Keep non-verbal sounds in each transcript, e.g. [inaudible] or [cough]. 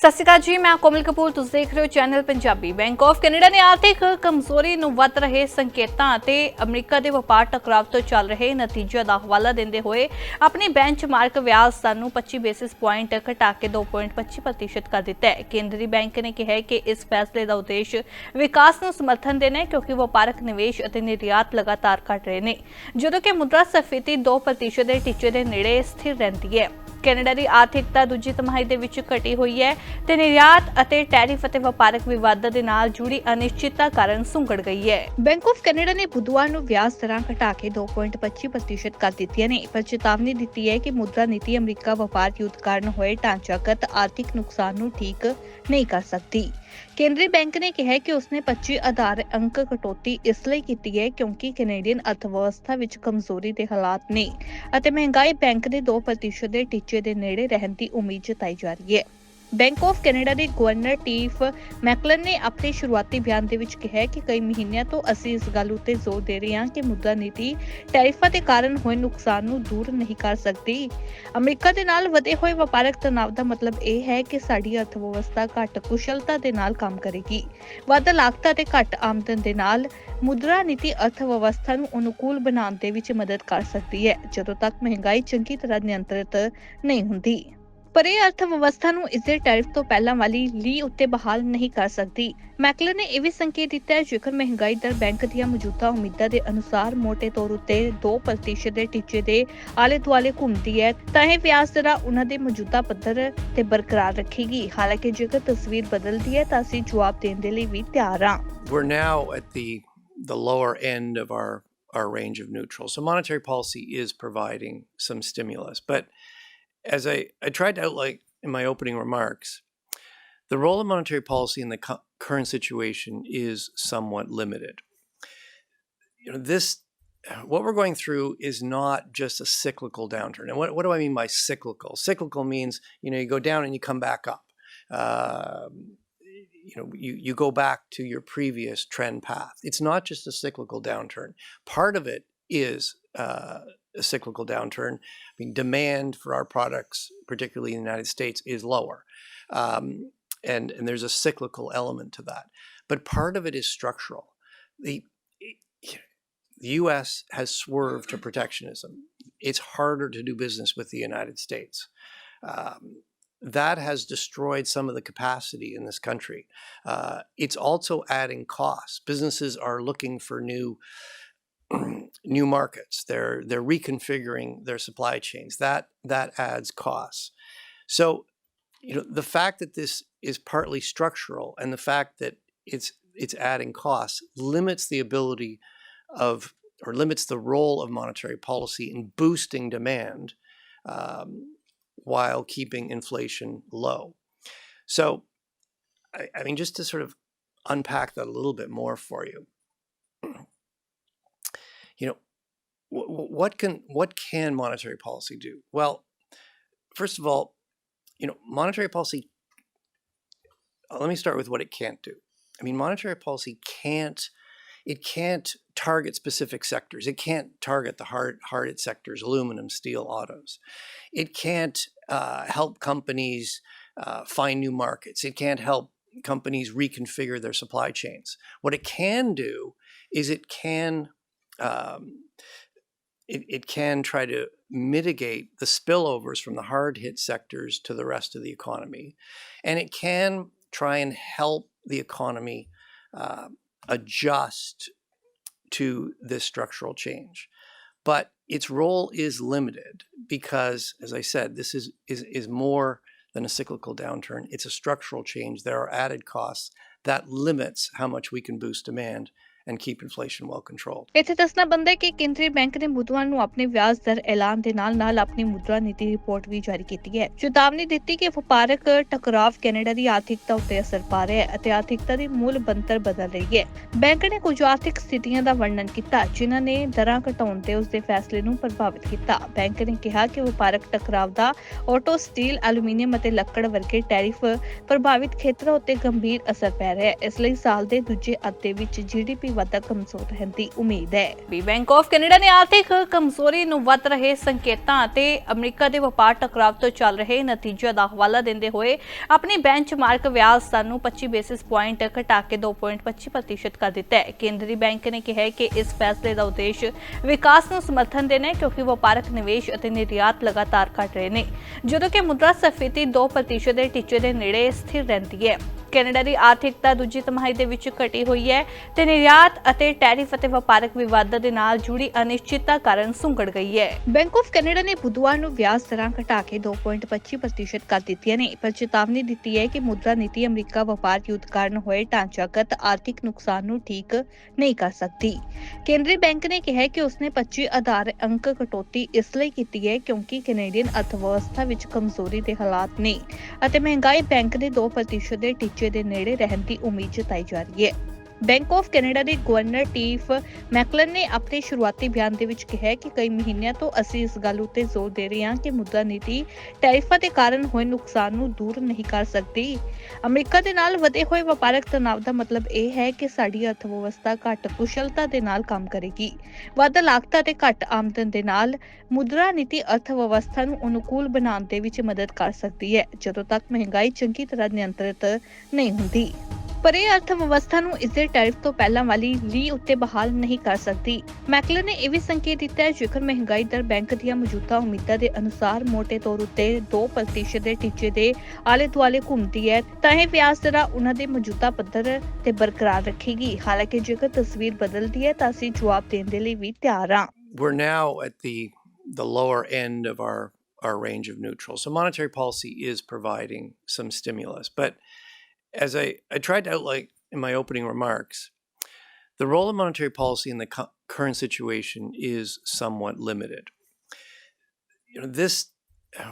ਸਤਿ ਸ਼੍ਰੀ ਅਕਾਲ ਜੀ, ਮੈਂ ਕੋਮਲ ਕਪੂਰ, ਤੁਸੀਂ ਦੇਖ ਰਹੇ ਹੋ channel Punjabi bank of Canada. ਨੇ ਆਰਥਿਕ ਕਮਜ਼ੋਰੀ ਨੂੰ ਵੱਧ ਰਹੇ ਸੰਕੇਤਾਂ ਅਤੇ ਅਮਰੀਕਾ ਦੇ ਵਪਾਰ ਟਕਰਾਵ ਤੋਂ ਚੱਲ ਰਹੇ ਨਤੀਜਿਆਂ ਦਾ ਹਵਾਲਾ ਦਿੰਦੇ ਹੋਏ ਆਪਣੀ ਬੈਂਚਮਾਰਕ ਵਿਆਜ ਦਰ ਨੂੰ 25 ਬੇਸਿਸ ਪੁਆਇੰਟ ਘਟਾ ਕੇ 2.25% ਕਰ ਦਿੱਤਾ ਹੈ। ਕੇਂਦਰੀ ਬੈਂਕ ਨੇ ਕਿਹਾ ਹੈ ਕਿ ਇਸ ਫੈਸਲੇ ਦਾ ਉਦੇਸ਼ ਵਿਕਾਸ ਨੂੰ ਸਮਰਥਨ ਦੇਣਾ ਹੈ ਕਿਉਂਕਿ ਵਪਾਰਕ ਨਿਵੇਸ਼ ਅਤੇ ਨਿਰਯਾਤ ਲਗਾਤਾਰ ਘਟ ਰਹੇ ਨੇ। ਜਦੋਂ ਕਿ ਮੁਦਰਾ ਸਫੀਤੀ 2% ਦੇ ਟੀਚੇ ਦੇ ਨੇੜੇ ਸਥਿਰ ਰਹਿੰਦੀ ਹੈ। ਕੈਨੇਡਾ ਦੀ ਆਰਥਿਕਤਾ ਦੂਜੀ ਤਿਮਾਹੀ ਦੇ ਵਿੱਚ ਘਟੀ ਹੋਈ ਹੈ। ਤੇ ਨਿਰਯਾਤ ਅਤੇ ਟੈਰਿਫ ਅਤੇ ਵਪਾਰਕ ਵਿਵਾਦਾਂ ਦੇ ਨਾਲ ਜੁੜੀ ਅਨਿਸ਼ਚਿਤਤਾ ਕਾਰਨ ਸੁੰਗੜ ਗਈ ਹੈ। ਬੈਂਕ ਆਫ ਕੈਨੇਡਾ ਨੇ ਬੁੱਧਵਾਰ ਨੂੰ ਵਿਆਜ ਦਰਾਂ ਘਟਾ ਕੇ 2.25% ਕਰ ਦਿੱਤੀਆਂ ਨੇ, ਪਰ ਚੇਤਾਵਨੀ ਦਿੱਤੀ ਹੈ ਕਿ ਮੁਦਰਾ ਨੀਤੀ ਅਮਰੀਕਾ ਵਪਾਰ ਯੁੱਧ ਕਾਰਨ ਹੋਏ ਢਾਂਚਾਗਤ ਆਰਥਿਕ ਨੁਕਸਾਨ ਨੂੰ ਠੀਕ ਨਹੀਂ ਕਰ ਸਕਦੀ। ਕੇਂਦਰੀ ਬੈਂਕ ਨੇ ਕਿਹਾ ਕਿ ਉਸਨੇ 25 ਆਧਾਰ ਅੰਕ ਕਟੌਤੀ ਇਸ ਲਈ ਕੀਤੀ ਹੈ ਕਿਉਂਕਿ ਕੈਨੇਡੀਅਨ ਅਰਥਵਿਵਸਥਾ ਵਿੱਚ ਕਮਜ਼ੋਰੀ ਦੇ ਹਾਲਾਤ ਨੇ ਅਤੇ ਮਹਿੰਗਾਈ ਬੈਂਕ ਦੇ 2% ਦੇ ਟੀਚੇ ਦੇ ਨੇੜੇ ਰਹਿਣ ਦੀ ਉਮੀਦ ਜਤਾਈ ਜਾ ਰਹੀ ਹੈ। ਬੈਂਕ ਆਫ ਕੈਨੇਡਾ ਦੇ ਗਵਰਨਰ ਟੀਫ ਮੈਕਲਨ ਨੇ ਆਪਣੇ ਸ਼ੁਰੂਆਤੀ ਬਿਆਨ ਦੇ ਵਿੱਚ ਕਿਹਾ ਕਿ ਕਈ ਮਹੀਨਿਆਂ ਤੋਂ ਅਸੀਂ ਇਸ ਗੱਲ ਉੱਤੇ ਜ਼ੋਰ ਦੇ ਰਹੇ ਹਾਂ ਕਿ ਮੁਦਰਾ ਨੀਤੀ ਟੈਰਿਫਾਂ ਦੇ ਕਾਰਨ ਹੋਏ ਨੁਕਸਾਨ ਨੂੰ ਦੂਰ ਨਹੀਂ ਕਰ ਸਕਦੀ। ਅਮਰੀਕਾ ਦੇ ਨਾਲ ਵਧੇ ਹੋਏ ਵਪਾਰਕ ਤਣਾਅ ਦਾ ਮਤਲਬ ਇਹ ਹੈ ਕਿ ਸਾਡੀ ਅਰਥਵਿਵਸਥਾ ਘੱਟ ਕੁਸ਼ਲਤਾ ਦੇ ਨਾਲ ਕੰਮ ਕਰੇਗੀ। ਵੱਧ ਲਾਗਤਾਂ ਤੇ ਘੱਟ ਆਮਦਨ ਦੇ ਨਾਲ ਮੁਦਰਾ ਨੀਤੀ ਅਰਥਵਿਵਸਥਾ ਨੂੰ ਅਨੁਕੂਲ ਬਣਾਉਣ ਦੇ ਵਿੱਚ ਮਦਦ ਕਰ ਸਕਦੀ ਹੈ, ਜਦੋਂ ਤੱਕ ਮਹਿੰਗਾਈ ਚੰਗੀ ਤਰ੍ਹਾਂ ਨਿਯੰਤਰਿਤ ਨਹੀਂ ਹੁੰਦੀ। ਪਰ ਇਹ ਅਰਥਵਿਵਸਥਾ ਨੂੰ ਇਸਦੇ ਟੈਰਿਫ ਤੋਂ ਪਹਿਲਾਂ ਵਾਲੀ ਲੀ ਉੱਤੇ ਬਹਾਲ ਨਹੀਂ ਕਰ ਸਕਦੀ। ਮੈਕਲਰ ਨੇ ਇਹ ਵੀ ਸੰਕੇਤ ਦਿੱਤਾ ਹੈ ਜੇਕਰ ਮਹਿੰਗਾਈ ਦਰ ਬੈਂਕ ਦੀਆਂ ਮੌਜੂਦਾ ਉਮੀਦਾਂ ਦੇ ਅਨੁਸਾਰ ਮੋٹے ਤੌਰ ਉੱਤੇ 2% ਦੇ ਟੀਚੇ ਦੇ ਆਲੇ ਦੁਆਲੇ ਘੁੰਮਦੀ ਹੈ ਤਾਂ ਇਹ ਵਿਆਜ ਦਰਾਂ ਉਹਨਾਂ ਦੇ ਮੌਜੂਦਾ ਪੱਧਰ ਤੇ ਬਰਕਰਾਰ ਰੱਖੇਗੀ। ਹਾਲਾਂਕਿ ਜੇਕਰ ਤਸਵੀਰ ਬਦਲਦੀ ਹੈ ਤਾਂ ਅਸੀਂ ਜਵਾਬ ਦੇਣ ਦੇ ਲਈ ਵੀ ਤਿਆਰ ਹਾਂ। We're now at the the lower end of our our range of neutral. So monetary policy is providing some stimulus, but as I, I tried to outline in my opening remarks, the role of monetary policy in the cu- current situation is somewhat limited. You know, this what we're going through is not just a cyclical downturn. And what, what do I mean by cyclical? Cyclical means you know you go down and you come back up. Um, you know you, you go back to your previous trend path it's not just a cyclical downturn part of it is uh, a cyclical downturn. I mean demand for our products particularly in the united states is lower um, and and there's a cyclical element to that. But part of it is structural. The the us has swerved to protectionism. It's harder to do business with the united states. Um, that has destroyed some of the capacity in this country. Uh, it's also adding costs. Businesses are looking for new [clears throat] new markets. They're they're reconfiguring their supply chains. That that adds costs. So, you know, the fact that this is partly structural and the fact that it's it's adding costs limits the ability of or limits the role of monetary policy in boosting demand um, while keeping inflation low. So, I, I mean, just to sort of unpack that a little bit more for you, you know, wh- wh- what can what can monetary policy do? Well, first of all, you know, monetary policy. uh, Let me start with what it can't do. I mean, monetary policy can't it can't target specific sectors. It can't target the hard hard hit sectors, aluminum, steel, autos. It can't uh, help companies uh, find new markets. It can't help companies reconfigure their supply chains. What it can do is it can um, it, it can try to mitigate the spillovers from the hard hit sectors to the rest of the economy, and it can try and help the economy uh, adjust to this structural change. But its role is limited because, as I said, this is, is, is more than a cyclical downturn. It's a structural change. There are added costs that limits how much we can boost demand and keep inflation well controlled. ਇੱਥੇ ਦੱਸਣਾ ਬੰਦਾ ਕਿ ਕੇਂਦਰੀ bank ਨੇ ਬੁੱਧਵਾਰ ਨੂੰ ਆਪਣੇ ਵਿਆਜ ਦਰ ਐਲਾਨ ਦੇ ਨਾਲ ਨਾਲ ਆਪਣੀ ਮੁਦਰਾ ਨੀਤੀ ਰਿਪੋਰਟ ਵੀ ਜਾਰੀ ਕੀਤੀ ਹੈ। ਚੇਤਾਵਨੀ ਦਿੱਤੀ ਕਿ ਵਪਾਰਕ ਟਕਰਾਵ ਕੈਨੇਡਾ ਦੀ ਆਰਥਿਕਤਾ ਉੱਤੇ ਅਸਰ ਪਾ ਰਿਹਾ ਹੈ ਅਤੇ ਆਰਥਿਕਤਾ ਦੀ ਮੂਲ ਬੰਤਰ ਬਦਲ ਰਹੀ ਹੈ। ਬੈਂਕ ਨੇ ਕੁਝ ਆਰਥਿਕ ਸਥਿਤੀਆਂ ਦਾ ਵਰਣਨ ਕੀਤਾ, ਜਿਨ੍ਹਾਂ ਨੇ ਦਰਾਂ ਘਟਾਉਣ ਤੇ ਉਸ ਦੇ ਫੈਸਲੇ ਨੂੰ ਪ੍ਰਭਾਵਿਤ ਕੀਤਾ। ਬੈਂਕ ਨੇ ਕਿਹਾ ਕਿ ਵਪਾਰਕ ਟਕਰਾਵ ਦਾ ਆਟੋ, ਸਟੀਲ, ਐਲੂਮੀਨੀਅਮ ਅਤੇ ਲੱਕੜ ਵਰਗੇ ਟੈਰਿਫ ਪ੍ਰਭਾਵਿਤ ਖੇਤਰਾਂ ਉੱਤੇ ਗੰਭੀਰ ਅਸਰ ਪੈ ਰਿਹਾ ਹੈ। ਇਸ ਲਈ ਸਾਲ ਦੇ ਦੂਜੇ ਅੱਧੇ ਵਿੱਚ ਜੀਡੀਪੀ ਵਾਧਾ ਕਮਜ਼ੋਰ ਰਹਿਣ ਦੀ ਉਮੀਦ ਹੈ। ਵੀ ਬੈਂਕ ਆਫ ਕੈਨੇਡਾ ਨੇ ਆਰਥਿਕ ਕਮਜ਼ੋਰੀ ਨੂੰ ਵੱਧ ਰਹੇ ਸੰਕੇਤਾਂ ਅਤੇ ਅਮਰੀਕਾ ਦੇ ਵਪਾਰ ਟਕਰਾਵ ਤੋਂ ਚੱਲ ਰਹੇ ਨਤੀਜਿਆਂ ਦਾ ਹਵਾਲਾ ਦਿੰਦੇ ਹੋਏ ਆਪਣੀ ਬੈਂਚਮਾਰਕ ਵਿਆਜ ਦਰ ਨੂੰ 25 ਬੇਸਿਸ ਪੁਆਇੰਟ ਘਟਾ ਕੇ 2.25% ਕਰ ਦਿੱਤਾ ਹੈ। ਕੇਂਦਰੀ ਬੈਂਕ ਨੇ ਕਿਹਾ ਹੈ ਕਿ ਇਸ ਫੈਸਲੇ ਦਾ ਉਦੇਸ਼ ਵਿਕਾਸ ਨੂੰ ਸਮਰਥਨ ਦੇਣਾ ਹੈ ਕਿਉਂਕਿ ਵਪਾਰਕ ਨਿਵੇਸ਼ ਅਤੇ ਨਿਰਯਾਤ ਲਗਾਤਾਰ ਘਟ ਰਹੇ ਨੇ। ਜਦੋਂ ਕਿ ਮੁਦਰਾ ਸਫੀਤੀ 2% ਦੇ ਟੀਚੇ ਦੇ ਨੇੜੇ ਸਥਿਰ ਰਹਿੰਦੀ ਹੈ। ਕੈਨੇਡਾ ਦੀ ਆਰਥਿਕਤਾ ਦੂਜੀ ਤਿਮਾਹੀ ਦੇ ਵਿੱਚ ਘਟੀ ਹੋਈ ਹੈ ਤੇ ਨਿਰਯਾਤ ਅਤੇ ਟੈਰਿਫ ਅਤੇ ਵਪਾਰਕ ਵਿਵਾਦਾਂ ਦੇ ਨਾਲ ਜੁੜੀ ਅਨਿਸ਼ਚਿਤਤਾ ਕਾਰਨ ਸੁੰਗੜ ਗਈ ਹੈ। ਬੈਂਕ ਆਫ ਕੈਨੇਡਾ ਨੇ ਬੁੱਧਵਾਰ ਨੂੰ ਵਿਆਜ ਦਰਾਂ ਘਟਾ ਕੇ 2.25% ਕਰ ਦਿੱਤੀਆਂ ਨੇ, ਪਰ ਚੇਤਾਵਨੀ ਦਿੱਤੀ ਹੈ ਕਿ ਮੁਦਰਾ ਨੀਤੀ ਅਮਰੀਕਾ ਵਪਾਰ ਯੁੱਧ ਕਾਰਨ ਹੋਏ ਢਾਂਚਾਗਤ ਆਰਥਿਕ ਨੁਕਸਾਨ ਨੂੰ ਠੀਕ ਨਹੀਂ ਕਰ ਸਕਦੀ। ਕੇਂਦਰੀ ਬੈਂਕ ਨੇ ਕਿਹਾ ਕਿ ਉਸਨੇ 25 ਆਧਾਰ ਅੰਕ ਕਟੌਤੀ ਇਸ ਲਈ ਕੀਤੀ ਹੈ ਕਿਉਂਕਿ ਕੈਨੇਡੀਅਨ ਅਰਥਵਿਵਸਥਾ ਵਿੱਚ ਕਮਜ਼ੋਰੀ ਦੇ ਹਾਲਾਤ ਨੇ ਅਤੇ ਮਹਿੰਗਾਈ ਬੈਂਕ ਦੇ 2% ਦੇ ਟੀਚੇ ਦੇ ਨੇੜੇ ਰਹਿਣ ਦੀ ਉਮੀਦ ਜਤਾਈ ਜਾ ਰਹੀ ਹੈ। ਬੈਂਕ ਆਫ ਕੈਨੇਡਾ ਦੇ ਗਵਰਨਰ ਟੀਫ ਮੈਕਲਨ ਨੇ ਆਪਣੇ ਸ਼ੁਰੂਆਤੀ ਬਿਆਨ ਦੇ ਵਿੱਚ ਕਿਹਾ ਕਿ ਕਈ ਮਹੀਨਿਆਂ ਤੋਂ ਅਸੀਂ ਇਸ ਗੱਲ ਉੱਤੇ ਜ਼ੋਰ ਦੇ ਰਹੇ ਹਾਂ ਕਿ ਮੁਦਰਾ ਨੀਤੀ ਟੈਰਿਫਾਂ ਦੇ ਕਾਰਨ ਹੋਏ ਨੁਕਸਾਨ ਨੂੰ ਦੂਰ ਨਹੀਂ ਕਰ ਸਕਦੀ। ਅਮਰੀਕਾ ਦੇ ਨਾਲ ਵਧੇ ਹੋਏ ਵਪਾਰਕ ਤਣਾਅ ਦਾ ਮਤਲਬ ਇਹ ਹੈ ਕਿ ਸਾਡੀ ਅਰਥਵਿਵਸਥਾ ਘੱਟ ਕੁਸ਼ਲਤਾ ਦੇ ਨਾਲ ਕੰਮ ਕਰੇਗੀ। ਵੱਧ ਲਾਗਤਾਂ ਤੇ ਘੱਟ ਆਮਦਨ ਦੇ ਨਾਲ ਮੁਦਰਾ ਨੀਤੀ ਅਰਥਵਿਵਸਥਾ ਨੂੰ ਅਨੁਕੂਲ ਬਣਾਉਣ ਦੇ ਵਿੱਚ ਮਦਦ ਕਰ ਸਕਦੀ ਹੈ, ਜਦੋਂ ਤੱਕ ਮਹਿੰਗਾਈ ਚੰਗੀ ਤਰ੍ਹਾਂ ਨਿਯੰਤਰਿਤ ਨਹੀਂ ਹੁੰਦੀ। ਪਰ ਇਹ ਅਰਥ ਵਿਵਸਥਾ ਨੂੰ ਇਸਦੇ ਟੈਰਿਫ ਤੋਂ ਪਹਿਲਾਂ ਵਾਲੀ ਲੀ ਉੱਤੇ ਬਹਾਲ ਨਹੀਂ ਕਰ ਸਕਦੀ। ਮੈਕਲਰ ਨੇ ਇਹ ਵੀ ਸੰਕੇਤ ਦਿੱਤਾ ਹੈ ਜੇਕਰ ਮਹਿੰਗਾਈ ਦਰ ਬੈਂਕ ਦੀਆਂ ਮੌਜੂਦਾ ਉਮੀਦਾਂ ਦੇ ਅਨੁਸਾਰ ਮੋٹے ਤੌਰ ਉੱਤੇ 2% ਦੇ ਟੀਚੇ ਦੇ ਆਲੇ ਦੁਆਲੇ ਘੁੰਮਦੀ ਹੈ ਤਾਂ ਇਹ ਵਿਆਜ ਦਰਾਂ ਉਹਨਾਂ ਦੇ ਮੌਜੂਦਾ ਪੱਧਰ ਤੇ ਬਰਕਰਾਰ ਰੱਖੇਗੀ। ਹਾਲਾਂਕਿ ਜੇਕਰ ਤਸਵੀਰ ਬਦਲਦੀ ਹੈ ਤਾਂ ਅਸੀਂ ਜਵਾਬ ਦੇਣ ਦੇ ਲਈ ਵੀ ਤਿਆਰ ਹਾਂ। We're now at the the lower end of our our range of neutral. So monetary policy is providing some stimulus, but as I, I tried to outline in my opening remarks, the role of monetary policy in the cu- current situation is somewhat limited. You know, this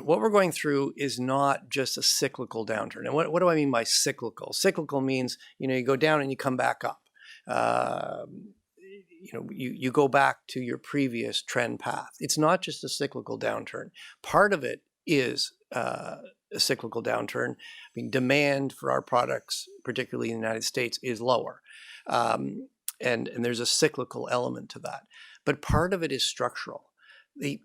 what we're going through is not just a cyclical downturn. And what, what do I mean by cyclical? Cyclical means you know you go down and you come back up. Um, you know you, you go back to your previous trend path. It's not just a cyclical downturn. Part of it is uh, a cyclical downturn. I mean, demand for our products, particularly in the United States, is lower, um, and and there's a cyclical element to that. But part of it is structural. The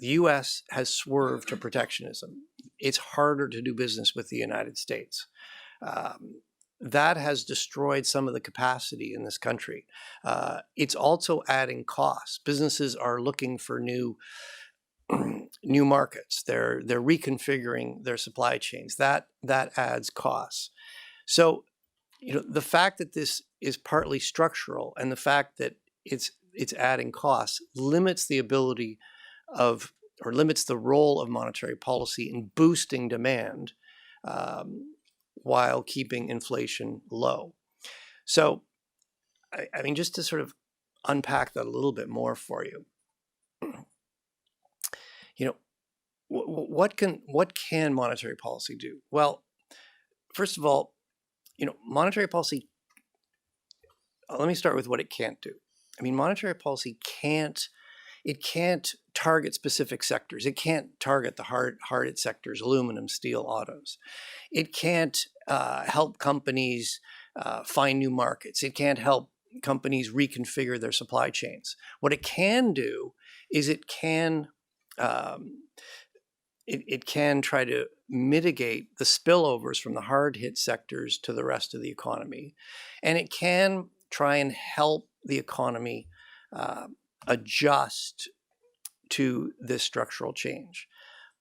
the U.S. has swerved to protectionism. It's harder to do business with the United States. Um, that has destroyed some of the capacity in this country. Uh, it's also adding costs. Businesses are looking for new [clears throat] new markets. They're they're reconfiguring their supply chains. That that adds costs. So, you know, the fact that this is partly structural and the fact that it's it's adding costs limits the ability of or limits the role of monetary policy in boosting demand um, while keeping inflation low. So, I, I mean, just to sort of unpack that a little bit more for you, you what can what can monetary policy do? Well, first of all, you know, monetary policy. uh, Let me start with what it can't do. I mean, monetary policy can't it can't target specific sectors. It can't target the hard hard sectors, aluminum, steel, autos. It can't uh, help companies uh, find new markets. It can't help companies reconfigure their supply chains. What it can do is it can um, it, it can try to mitigate the spillovers from the hard hit sectors to the rest of the economy, and it can try and help the economy uh, adjust to this structural change.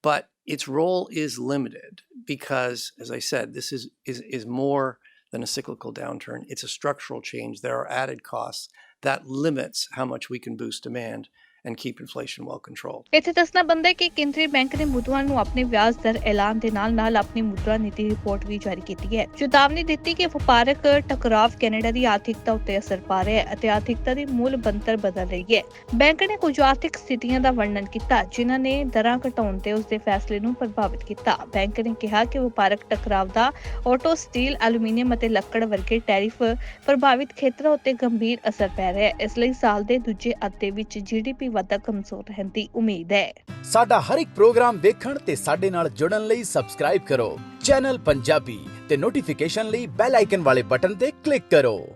But its role is limited because, as I said, this is, is, is more than a cyclical downturn. It's a structural change. There are added costs that limits how much we can boost demand and keep inflation well controlled. ਇੱਥੇ ਦੱਸਣਾ ਬੰਦਾ ਹੈ ਕਿ ਕੇਂਦਰੀ bank ਨੇ ਬੁੱਧਵਾਰ ਨੂੰ ਆਪਣੇ ਵਿਆਜ ਦਰ ਐਲਾਨ ਦੇ ਨਾਲ ਨਾਲ ਆਪਣੀ ਮੁਦਰਾ ਨੀਤੀ ਰਿਪੋਰਟ ਵੀ ਜਾਰੀ ਕੀਤੀ ਹੈ। ਚੇਤਾਵਨੀ ਦਿੱਤੀ ਕਿ ਵਪਾਰਕ ਟਕਰਾਵ ਕੈਨੇਡਾ ਦੀ ਆਰਥਿਕਤਾ ਉੱਤੇ ਅਸਰ ਪਾ ਰਿਹਾ ਹੈ ਅਤੇ ਆਰਥਿਕਤਾ ਦੀ ਮੂਲ ਬੰਤਰ ਬਦਲ ਰਹੀ ਹੈ। ਬੈਂਕ ਨੇ ਕੁਝ ਆਰਥਿਕ ਸਥਿਤੀਆਂ ਦਾ ਵਰਣਨ ਕੀਤਾ, ਜਿਨ੍ਹਾਂ ਨੇ ਦਰਾਂ ਘਟਾਉਣ ਤੇ ਉਸ ਦੇ ਫੈਸਲੇ ਨੂੰ ਪ੍ਰਭਾਵਿਤ ਕੀਤਾ। ਬੈਂਕ ਨੇ ਕਿਹਾ ਕਿ ਵਪਾਰਕ ਟਕਰਾਵ ਦਾ ਆਟੋ, ਸਟੀਲ, ਐਲੂਮੀਨੀਅਮ ਅਤੇ ਲੱਕੜ ਵਰਗੇ ਟੈਰਿਫ ਪ੍ਰਭਾਵਿਤ ਖੇਤਰਾਂ ਉੱਤੇ ਗੰਭੀਰ ਅਸਰ ਪੈ ਰਿਹਾ ਹੈ। ਇਸ ਲਈ ਸਾਲ ਦੇ ਦੂਜੇ ਅੱਧੇ ਵਿੱਚ ਜੀਡੀਪੀ ਵਾਧਾ ਕਮਜ਼ੋਰ ਰਹਿਣ ਦੀ ਉਮੀਦ ਹੈ। ਸਾਡਾ ਹਰ ਇੱਕ ਪ੍ਰੋਗਰਾਮ ਦੇਖਣ ਤੇ ਸਾਡੇ ਨਾਲ ਜੁੜਨ ਲਈ ਸਬਸਕ੍ਰਾਈਬ ਕਰੋ। ਚੈਨਲ ਪੰਜਾਬੀ ਤੇ ਨੋਟੀਫਿਕੇਸ਼ਨ ਲਈ ਬੈਲ ਆਈਕਨ ਵਾਲੇ ਬਟਨ ਤੇ ਕਲਿੱਕ ਕਰੋ।